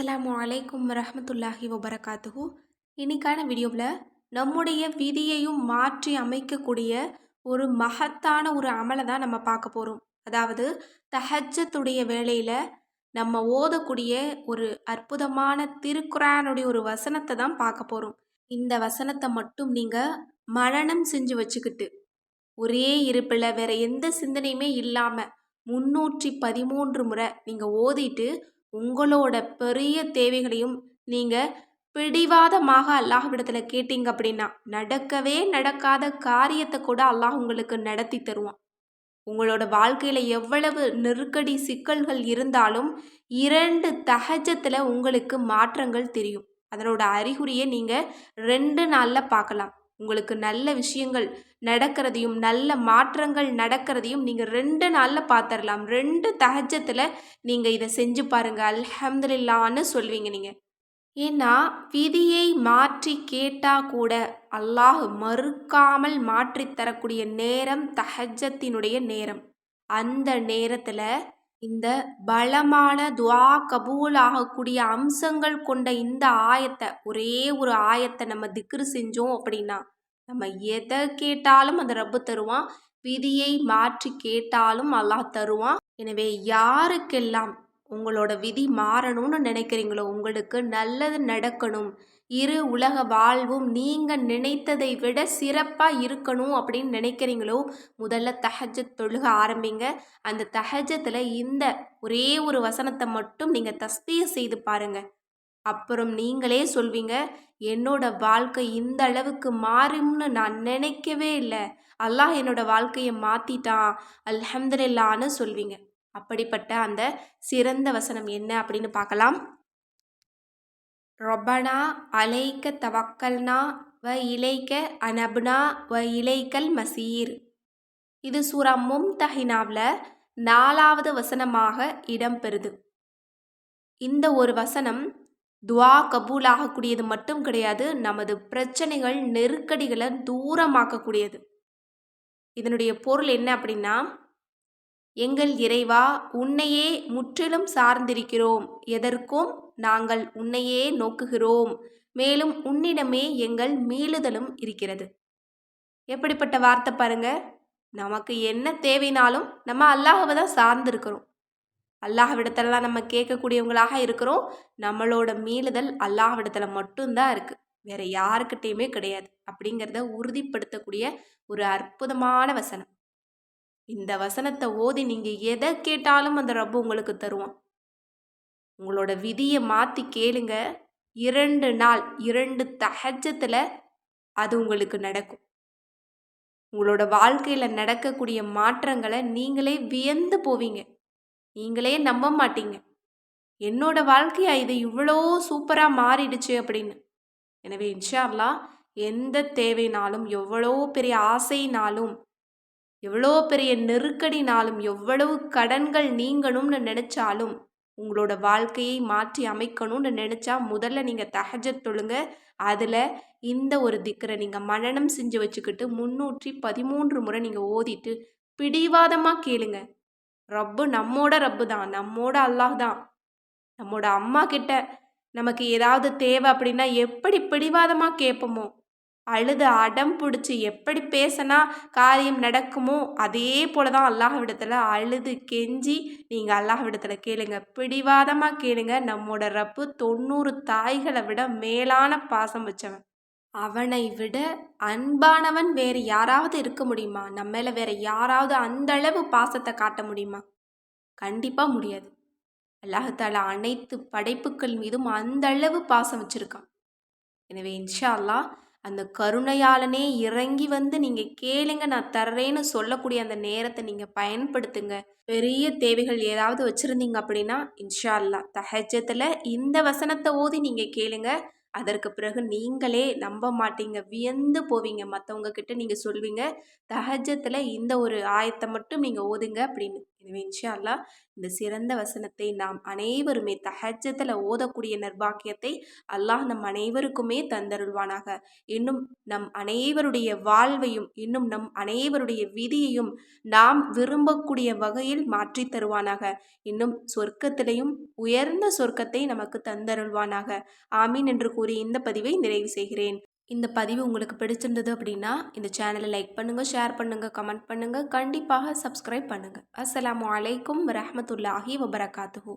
அஸ்லாம் அலைக்கும் வரமத்துல்லாஹி வபரகாத்துஹூ. இன்னைக்கான வீடியோவில் நம்முடைய விதியையும் மாற்றி அமைக்கக்கூடிய ஒரு மகத்தான ஒரு அமலை தான் நம்ம பார்க்க போகிறோம் அதாவது தஹஜத்துடைய வேலையில் நம்ம ஓதக்கூடிய ஒரு அற்புதமான திருக்குறானுடைய ஒரு வசனத்தை தான் பார்க்க போகிறோம் இந்த வசனத்தை மட்டும் நீங்கள் மரணம் செஞ்சு வச்சுக்கிட்டு ஒரே இருப்பில் வேற எந்த சிந்தனையுமே இல்லாமல் முன்னூற்றி பதிமூன்று முறை நீங்கள் ஓதிட்டு உங்களோட பெரிய தேவைகளையும் நீங்கள் பிடிவாதமாக அல்லாஹ்விடத்தில் கேட்டீங்க அப்படின்னா நடக்கவே நடக்காத காரியத்தை கூட அல்லாஹ் உங்களுக்கு நடத்தி தருவான். உங்களோட வாழ்க்கையில் எவ்வளவு நெருக்கடி சிக்கல்கள் இருந்தாலும் இரண்டு தகஜத்தில் உங்களுக்கு மாற்றங்கள் தெரியும். அதனோட அறிகுறியை நீங்கள் ரெண்டு நாளில் பார்க்கலாம். உங்களுக்கு நல்ல விஷயங்கள் நடக்கிறதையும் நல்ல மாற்றங்கள் நடக்கிறதையும் நீங்கள் ரெண்டு நாளில் பார்த்துடலாம் ரெண்டு தகஜத்தில் நீங்கள் இதை செஞ்சு பாருங்கள் அல்ஹம்துலில்லான்னு சொல்வீங்க நீங்கள் ஏன்னா விதியை மாற்றி கேட்டால் கூட அல்லாஹ் மறுக்காமல் மாற்றி தரக்கூடிய நேரம் தஹஜத்தினுடைய நேரம். அந்த நேரத்தில் இந்த பலமான துவா கபூல் ஆகக்கூடிய அம்சங்கள் கொண்ட இந்த ஆயத்தை ஒரே ஒரு ஆயத்தை நம்ம திக்ரு செஞ்சோம் அப்படின்னா நம்ம எதை கேட்டாலும் அந்த ரப்பு தருவான் விதியை மாற்றி கேட்டாலும் அல்லாஹ் தருவான். எனவே யாருக்கெல்லாம் உங்களோட விதி மாறணும்னு நினைக்கிறீங்களோ உங்களுக்கு நல்லது நடக்கணும். இரு உலக வாழ்வும் நீங்கள் நினைத்ததை விட சிறப்பாக இருக்கணும் அப்படின்னு நினைக்கிறீங்களோ முதல்ல தஹஜத் தொழுக ஆரம்பிங்க. அந்த தஹஜத்தில் இந்த ஒரே ஒரு வசனத்தை மட்டும் நீங்கள் தஸ்பீக செய்து பாருங்கள் அப்புறம் நீங்களே சொல்வீங்க என்னோட வாழ்க்கை இந்த அளவுக்கு மாறும்னு நான் நினைக்கவே இல்லை. அல்லாஹ் என்னோட வாழ்க்கையை மாற்றிட்டான் அல்ஹம்துலில்லான்னு சொல்வீங்க. அப்படிப்பட்ட அந்த சிறந்த வசனம் என்ன அப்படின்னு பார்க்கலாம். ரொபனா அலைக்க தவக்கல்னா வ இலைக்க அனபுனா வ இலைக்கல் மசீர். இது சூரா மும்தஹினாவில் நாலாவது வசனமாக இடம்பெறுது. இந்த ஒரு வசனம் துவா கபூலாகக்கூடியது மட்டும் கிடையாது நமது பிரச்சனைகள் நெருக்கடிகளை தூரமாக்கக்கூடியது. இதனுடைய பொருள் என்ன அப்படின்னா எங்கள் இறைவா உன்னையே முற்றிலும் சார்ந்திருக்கிறோம். எதற்கும் நாங்கள் உன்னையே நோக்குகிறோம். மேலும் உன்னிடமே எங்கள் மீளுதலும் இருக்கிறது. எப்படிப்பட்ட வார்த்தை பாருங்க. நமக்கு என்ன தேவைனாலும் நம்ம அல்லாஹவை தான் சார்ந்திருக்கிறோம். அல்லாஹ்விடத்துலலாம் நம்ம கேட்கக்கூடியவங்களாக இருக்கிறோம். நம்மளோட மீளுதல் அல்லாஹ்விடத்துல மட்டும்தான் இருக்குது வேற யாருக்கிட்டேயுமே கிடையாது. அப்படிங்கிறத உறுதிப்படுத்தக்கூடிய ஒரு அற்புதமான வசனம். இந்த வசனத்தை ஓதி நீங்கள் எதை கேட்டாலும் அந்த ரப்பு உங்களுக்கு தருவான். உங்களோட விதியை மாற்றி கேளுங்க. இரண்டு நாள் இரண்டு தகஜத்தில் அது உங்களுக்கு நடக்கும். உங்களோட வாழ்க்கையில் நடக்கக்கூடிய மாற்றங்களை நீங்களே வியந்து போவீங்க. நீங்களே நம்ப மாட்டீங்க. என்னோட வாழ்க்கையா இது இவ்வளோ சூப்பராக மாறிடுச்சு அப்படின்னு. எனவே இன்ஷா எந்த தேவைனாலும் எவ்வளோ பெரிய ஆசைனாலும் எவ்வளோ பெரிய நெருக்கடினாலும் எவ்வளவு கடன்கள் நீங்கணும்னு நினச்சாலும் உங்களோட வாழ்க்கையை மாற்றி அமைக்கணும்னு நினச்சா முதல்ல நீங்கள் தஹஜத் தொழுங்க. அதில் இந்த ஒரு திக்கரை நீங்கள் மனனம் செஞ்சு வச்சுக்கிட்டு முன்னூற்றி பதிமூன்று முறை நீங்கள் ஓதிட்டு பிடிவாதமாக கேளுங்க. ரப்பு நம்மோட ரப்பு தான் நம்மோட அல்லாஹ் தான். நம்மோட அம்மா கிட்ட நமக்கு ஏதாவது தேவை அப்படின்னா எப்படி பிடிவாதமாக கேட்போமோ அழுது அடம் பிடிச்சி எப்படி பேசினா காரியம் நடக்குமோ அதே போல தான் அல்லாஹ்விடத்தில் அழுது கெஞ்சி நீங்கள் அல்லாஹ்விடத்தில் கேளுங்க. பிடிவாதமாக கேளுங்க. நம்மோட ரப்பு தொண்ணூறு தாய்களை விட மேலான பாசம் வச்சவன். அவனை விட அன்பானவன் வேறு யாராவது இருக்க முடியுமா? நம்ம மேலே வேற யாராவது அந்த அளவு பாசத்தை காட்ட முடியுமா? கண்டிப்பாக முடியாது. அல்லாஹால அனைத்து படைப்புகள் மீதும் அந்த அளவு பாசம் வச்சுருக்கான். எனவே இன்ஷா அல்லாஹ் அந்த கருணையாளனே இறங்கி வந்து நீங்கள் கேளுங்க நான் தர்றேன்னு சொல்லக்கூடிய அந்த நேரத்தை நீங்கள் பயன்படுத்துங்க. பெரிய தேவைகள் ஏதாவது வச்சுருந்தீங்க அப்படின்னா இன்ஷா அல்லா தஹஜத்தில் இந்த வசனத்தை ஓதி நீங்கள் கேளுங்க. அதற்கு பிறகு நீங்களே நம்ப மாட்டீங்க. வியந்து போவீங்க. மற்றவங்க கிட்ட நீங்கள் சொல்வீங்க. தஹஜத்தில் இந்த ஒரு ஆயத்தை மட்டும் நீங்கள் ஓதுங்க அப்படின்னு. எனவே இன்ஷா அல்லாஹ் இந்த சிறந்த வசனத்தை நாம் அனைவருமே தஹஜத்தில் ஓதக்கூடிய நர்பாக்கியத்தை அல்லாஹ் நம் அனைவருக்குமே தந்தருள்வானாக. இன்னும் நம் அனைவருடைய வாழ்வையும் இன்னும் நம் அனைவருடைய விதியையும் நாம் விரும்பக்கூடிய வகையில் மாற்றி தருவானாக. இன்னும் சொர்க்கத்திலையும் உயர்ந்த சொர்க்கத்தை நமக்கு தந்தருள்வானாக. ஆமீன் என்று கூறி இந்த பதிவை நிறைவு செய்கிறேன். இந்த பதிவு உங்களுக்கு பிடிச்சிருந்தது அப்படின்னா இந்த சேனலை லைக் பண்ணுங்கள் ஷேர் பண்ணுங்கள் கமெண்ட் பண்ணுங்கள் கண்டிப்பாக சப்ஸ்கிரைப் பண்ணுங்கள் அஸ்ஸலாமு அலைக்கும் வரமத்துல்லாஹி வபரகாத்துஹூ.